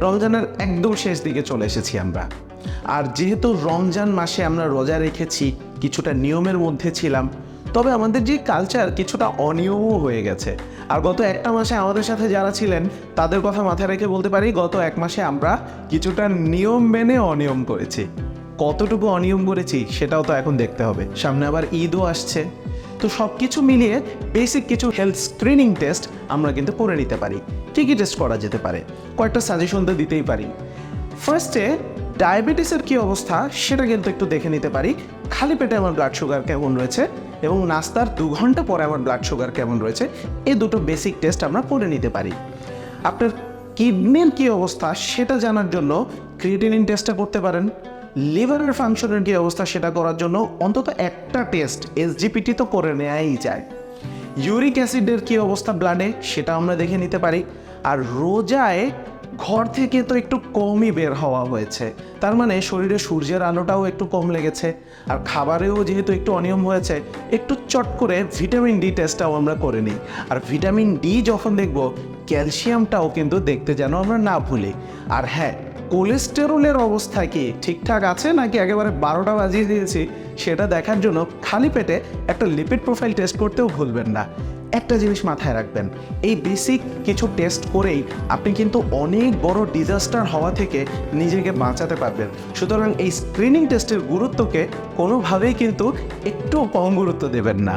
রমজানের একদম শেষ দিকে চলে এসেছি আমরা। আর যেহেতু রমজান মাসে আমরা রোজা রেখেছি, কিছুটা নিয়মের মধ্যে ছিলাম, তবে আমাদের যে কালচার কিছুটা অনিয়মও হয়ে গেছে। আর গত একটা মাসে আমাদের সাথে যারা ছিলেন, তাদের কথা মাথায় রেখে বলতে পারি, গত এক মাসে আমরা কিছুটা নিয়ম মেনে অনিয়ম করেছি। কতটুকু অনিয়ম করেছি, সেটাও তো এখন দেখতে হবে। সামনে আবার ঈদও আসছে। তো সব কিছু মিলিয়ে বেসিক কিছু হেলথ স্ক্রিনিং টেস্ট আমরা কিন্তু করে নিতে পারি। কী কী টেস্ট করা যেতে পারে। কয়েকটা সাজেশন তো দিতেই পারি। ফার্স্টে ডায়াবেটিসের কী অবস্থা সেটা কিন্তু একটু দেখে নিতে পারি। খালি পেটে আমার ব্লাড সুগার কেমন রয়েছে এবং নাস্তার দু ঘণ্টা পরে আমার ব্লাড সুগার কেমন রয়েছে, এই দুটো বেসিক টেস্ট আমরা করে নিতে পারি। আপনার কিডনির কী অবস্থা সেটা জানার জন্য ক্রিয়েটিনিন টেস্টটা করতে পারেন। লিভারের ফাংশনের কী অবস্থা সেটা করার জন্য অন্তত একটা টেস্ট এসজিপিটি তো করে নেওয়াই যায়। ইউরিক অ্যাসিডের কী অবস্থা ব্লাডে সেটা আমরা দেখে নিতে পারি। আর রোজায় ঘর থেকে তো একটু কমই বের হওয়া হয়েছে। তার মানে শরীরে সূর্যের আলোটাও একটু কম লেগেছে। আর খাবারেও যেহেতু একটু অনিয়ম হয়েছে, একটু চট করে ভিটামিন ডি টেস্টটাও আমরা করে নিই। আর ভিটামিন ডি যখন দেখব, ক্যালসিয়ামটাও কিন্তু দেখতে যেন আমরা না ভুলি। আর হ্যাঁ কোলেস্টেরলের অবস্থা কি ঠিকঠাক আছে নাকি একেবারে বারোটা বাজিয়ে দিয়েছি, সেটা দেখার জন্য খালি পেটে একটা লিপিড প্রোফাইল টেস্ট করতেও ভুলবেন না। একটা জিনিস মাথায় রাখবেন, এই বেসিক কিছু টেস্ট করেই আপনি কিন্তু অনেক বড় ডিজাস্টার হওয়া থেকে নিজেকে বাঁচাতে পারবেন। সুতরাং এই স্ক্রিনিং টেস্টের গুরুত্বকে কোনোভাবেই কিন্তু একটু কম গুরুত্ব দেবেন না।